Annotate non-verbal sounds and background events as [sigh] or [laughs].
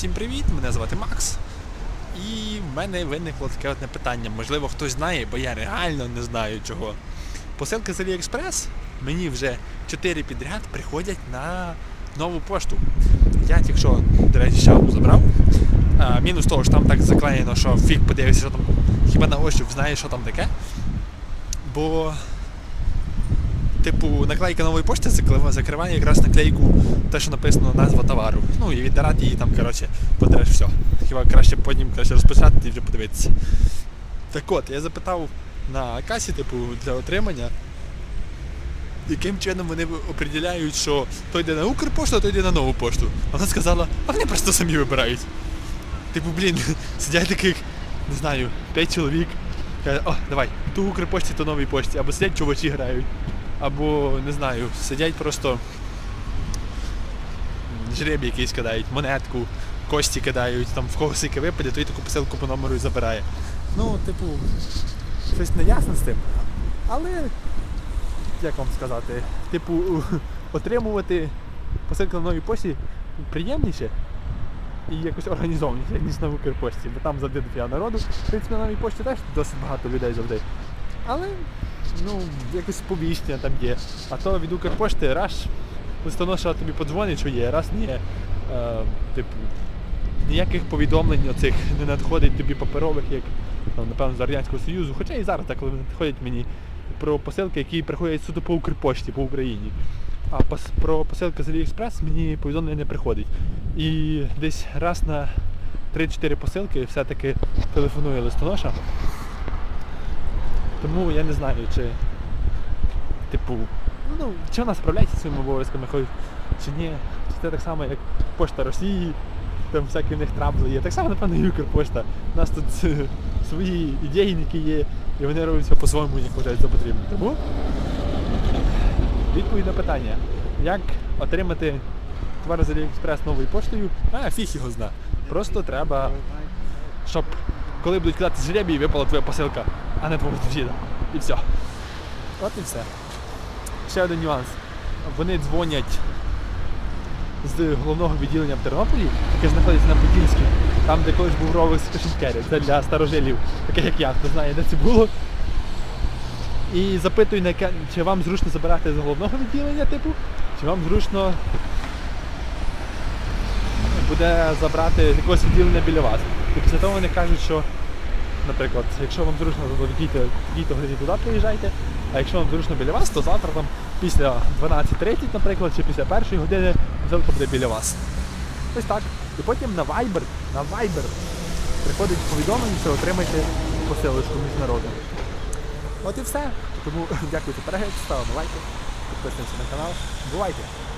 Всім привіт! Мене звати Макс. І в мене виникло таке одне питання. Можливо, хтось знає, бо я реально не знаю чого. Посилки з AliExpress мені вже 4 підряд приходять на нову пошту. Я тільки що, до речі, ще одну забрав. А, мінус того, що там так заклеєно, що фіг подивився, що там хіба на ощуп знає, що там таке. Бо Типу, наклейка нової пошти закриває якраз наклейку, те, що написано назва товару. Ну і віддирати її там, коротше, потереш все. Хіба краще потім краще розпочати і вже подивитися. Так от, я запитав на касі, типу, для отримання, яким чином вони определяють, що той йде на Укрпошту, а той йде на нову пошту. Вона сказала, а вони просто самі вибирають. Типу, блін, [laughs] сидять таких, не знаю, 5 чоловік. Каже, о, давай, ту Укрпошті, то новій пошті. Або сидять чувачі грають. Або, не знаю, сидять просто м, жребій якийсь кидають, монетку, кості кидають, там в когось яке випаде, той таку посилку по номеру і забирає. Ну, типу, щось не ясно з тим. Але, як вам сказати, типу, [laughs] отримувати посилку на новій пошті приємніше і якось організованіше, ніж на Укрпошті, бо там завжди дофіга народу. В принципі, на новій пошті теж досить багато людей завжди. Але ну, якось сповіщення там є. А то від Укрпошти раз листоноша тобі подзвонить, що є, раз ні. Е, типу, ніяких повідомлень оцих не надходить тобі паперових, як там, напевно, з Радянського Союзу. Хоча і зараз так, надходять мені про посилки, які приходять суто по Укрпошті по Україні. А про посилки з AliExpress мені повідомлення не приходить. І десь раз на 3-4 посилки все-таки телефонує листоноша. Тому я не знаю, чи типу, ну, чи вона справляється своїми обов'язками, хоч чи ні. Чи це так само, як Пошта Росії, там всякі в них трабли є. Так само, напевно, і Укрпошта. У нас тут е, свої ідейники є, і вони роблять по-своєму, як вважають за потрібне. Тому відповідь на питання, як отримати товар з AliExpress новою поштою, а фіг його зна. Просто треба, щоб коли будуть кидати жребій, випала твоя посилка, а не твого сусіда. І все. От і все. Ще один нюанс. Вони дзвонять з головного відділення в Тернополі, яке знаходиться на Подільській, там, де колись був ровер з Кашенкері. Це для старожилів, таких як я, хто знає, де це було. І запитують, чи вам зручно забирати з головного відділення, типу, чи вам зручно буде забрати якогось відділення біля вас. І після того вони кажуть, що, наприклад, якщо вам зручно то дійте годині туди приїжджайте, а якщо вам зручно біля вас, то завтра там після 12.30, наприклад, чи після першої години посилка буде біля вас. Ось так. І потім на Viber, на Viber приходить повідомлення, що отримаєте посилочку міжнародну. От і все. Тому [laughs] дякую за перегляд, ставимо лайки, підписуємося на канал. Бувайте!